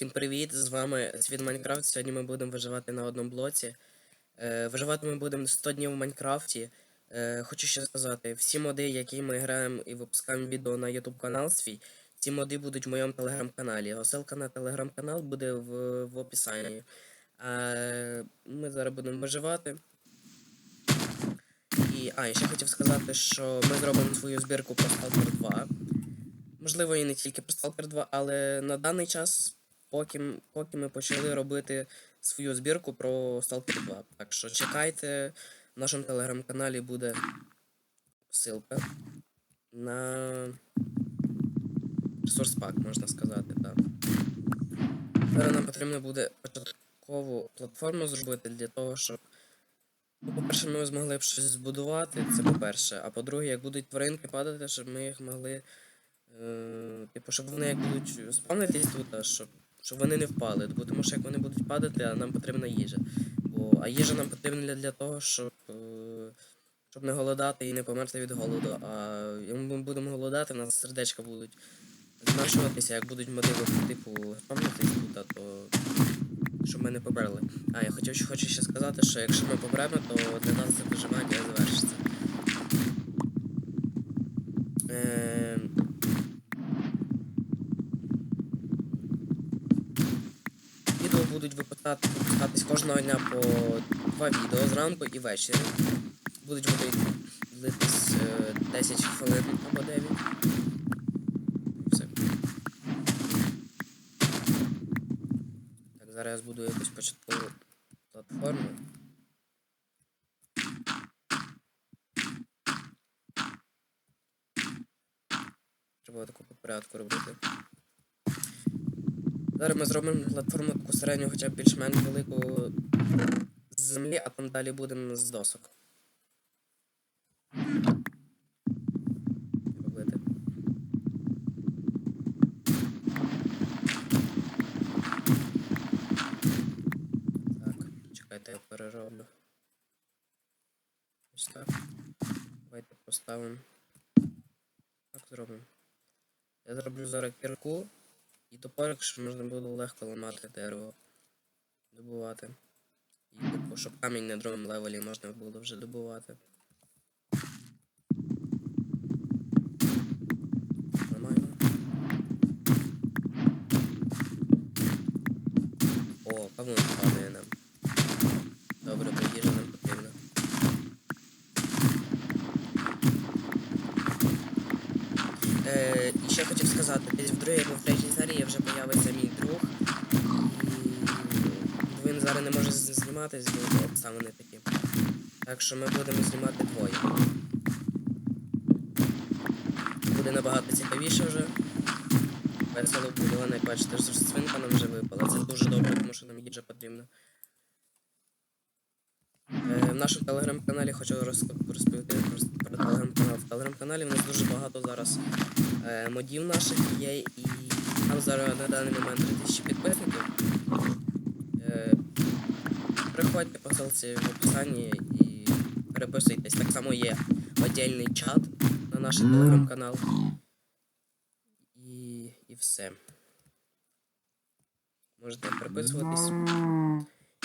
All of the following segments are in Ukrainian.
Всім привіт! З вами Світ Майнкрафт. Сьогодні ми будемо виживати на одному блоці. Е, виживати ми будемо 100 днів в Майнкрафті. Е, хочу ще сказати, всі моди, які ми граємо і випускаємо відео на YouTube канал свій, ці моди будуть в моєму телеграм-каналі. Посилка на телеграм-канал буде в, в описанні. Е, ми зараз будемо виживати. І, а, і ще хотів сказати, що ми зробимо свою збірку про Stalker 2. Можливо, і не тільки про Stalker 2, але на даний час, поки, поки ми почали робити свою збірку про Stalker 2. Так що чекайте, в нашому телеграм-каналі буде ссылка на ресурс пак, можна сказати, так. Зараз нам потрібно буде початкову платформу зробити для того, щоб. Ну, по-перше, ми змогли б щось збудувати, це по-перше. А по-друге, як будуть тваринки падати, щоб ми їх могли. Е, типу, щоб вони як будуть спавнитись тут, щоб, щоб вони не впали. Тому що як вони будуть падати, а нам потрібна їжа. Бо, а їжа нам потрібна для, того, щоб, е, щоб не голодати і не померти від голоду. А як ми будемо голодати, в нас сердечка будуть зменшуватися, як будуть мотиви, типу, спавнитись тут, то щоб ми не померли. А, я хотів, хочу ще сказати, що якщо ми помремо, то для нас це виживання завершиться. Е, Відео будуть випускати, випускатись кожного дня по два відео зранку і ввечері. Будуть вони длитись е, 10 хвилин або 9. Все. Так, зараз я збудую якусь початкову платформу. Треба таку по порядку робити. Зараз ми зробимо платформу таку середню, хоча б більш-менш велику з землі, а там далі будемо з досок. Чекайте, я перероблю. Ось так. Давайте поставимо. Так зробимо. Я зроблю зараз кірку і топорик, щоб можна було легко ламати дерево. Добувати. І типу, щоб камінь на другому левелі можна було вже добувати. Нормально. О, павлин падає нам. Добре, бо їжа нам потрібна. Е, і ще хотів сказати, десь в другій або в третій серії вже появиться мій друг. І він зараз не може знімати нього обставини такі. Так що ми будемо знімати двоє. Буде набагато цікавіше вже. Весело буде, вона як бачите, що свинка нам вже випала. Це дуже добре, тому що нам їжа потрібна. Е, В нашому телеграм-каналі хочу розповісти про телеграм-канал. В телеграм-каналі в нас дуже багато зараз е, модів наших є, і там зараз на даний момент 3000 підписників. Е, приходьте по ссылці в описанні і переписуйтесь. Так само є отдельний чат на наш телеграм-канал. І, і все. Можете переписуватись.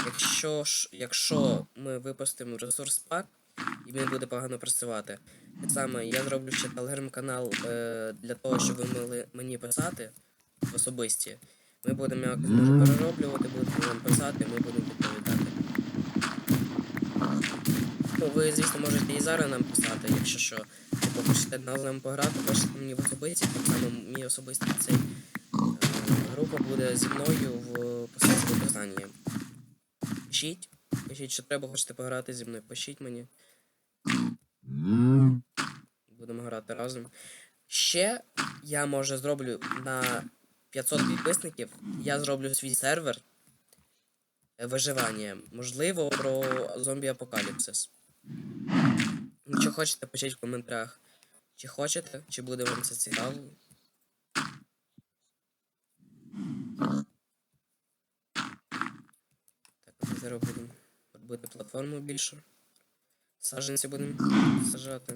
Якщо ж, якщо ми випустимо ресурс пак і він буде погано працювати, так само я зроблю ще телеграм-канал е, для того, щоб ви могли мені писати в особисті. Ми будемо може перероблювати, будете нам писати, ми будемо відповідати. Ну, ви, звісно, можете і зараз нам писати, якщо що. Типу, хочете з нами пограти, пишете мені в особисті, так само мій особистий цей е, група буде зі мною в посилці в описанні. Пишіть, пишіть, що треба, хочете пограти зі мною, пишіть мені. Будемо грати разом. Ще я може зроблю на 500 підписників, я зроблю свій сервер виживання. Можливо, про зомбі апокаліпсис. Якщо хочете, пишіть в коментарях. Чи хочете, чи буде вам це цікаво. озеро будемо. Робити платформу більше. Саженці будемо сажати.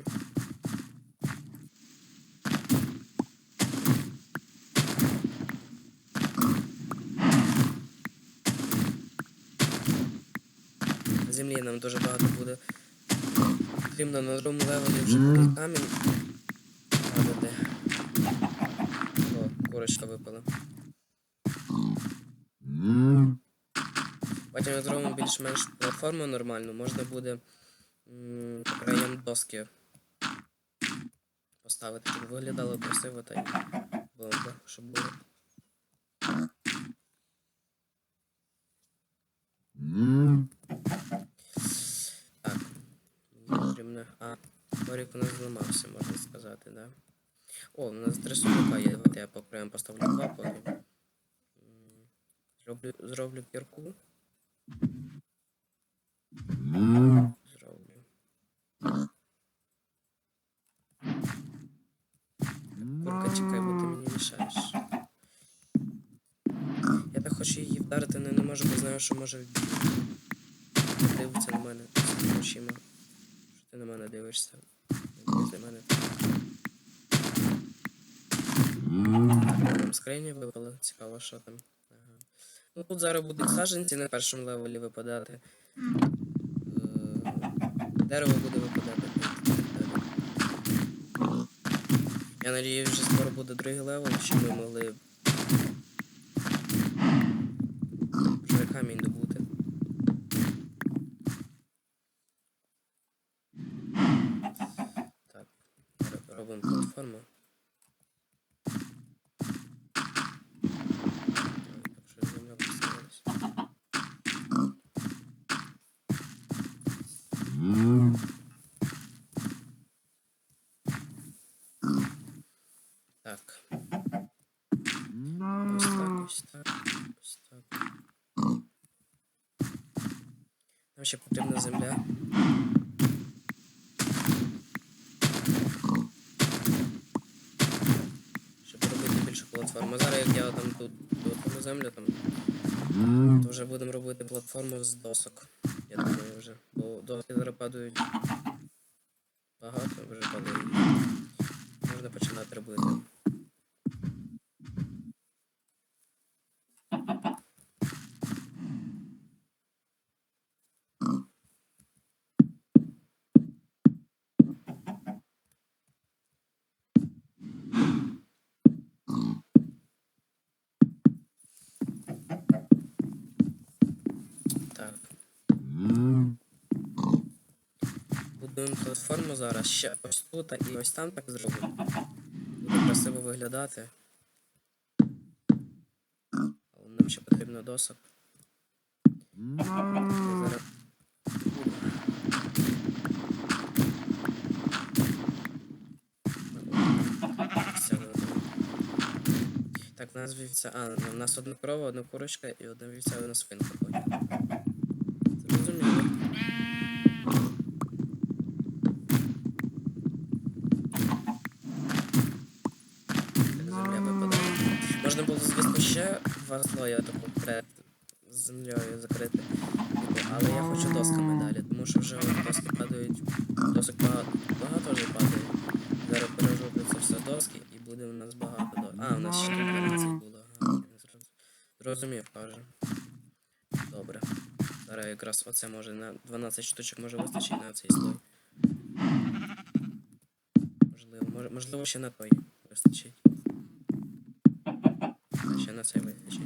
Землі нам дуже багато буде. Потрібно на другому левелі вже mm. камінь падати. О, курочка випала. Mm. Потім ми зробимо більш-менш платформу нормальну, можна буде краям доски поставити, щоб виглядало красиво та й бомба, щоб було. Так. Потрібно. А, корік у нас зламався, можна сказати, да? О, у нас три сундука є. Давайте я по поставлю два поки. Зроблю, зроблю кірку. Зроблю. Курка, чекай, бо ти мені мішаєш. Я так хочу її вдарити, але не можу, бо знаю, що може вбити. Дивиться на мене очима. Що ти на мене дивишся? Дивись на мене. Так, нам скрині випало. Цікаво, що там. Ага. Ну тут зараз будуть саджанці на першому левелі випадати. Дерево буде випадати. Я надіюсь, вже скоро буде другий левел, щоб ми могли вже камінь добути. Так, ро- робимо платформу. Так, щоб земля поставилась. Так. Ось так, ось так, ось так. Нам ще потрібна земля. Щоб робити більшу платформу. Зараз як я там тут дотину землю там, то вже будемо робити платформу з досок. Я думаю вже. Бо доски зараз падають багато, вже падає. Можна починати робити. Будуємо платформу зараз ще ось тут і ось там так зробимо. Буде красиво виглядати. Але нам ще потрібно досок. Так, у нас вівця. А, у нас одна корова, одна курочка і одна вівця, одна свинка потім. Зрозуміло. Так, земля випадає. Можна було, звісно, ще два слоя таку перед землею закрити. Але я хочу досками далі, тому що вже доски падають. Досок багато, багато вже падає. Зараз перероблю це все доски і буде у нас багато досок. А, у нас ще 12 було. Зрозумів, каже. Добре. Зараз якраз оце може на 12 штучок може вистачить на цей слой. Можливо, можливо, ще на той вистачить. Ще на цей вистачить.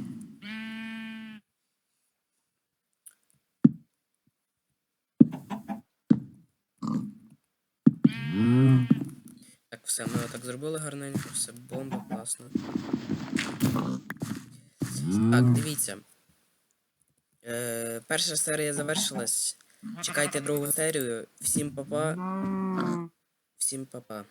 Так, все, ми так зробили гарненько, все бомба, класно. Так, дивіться. Е, перша серія завершилась. Чекайте другу серію. Всім папа. Всім папа.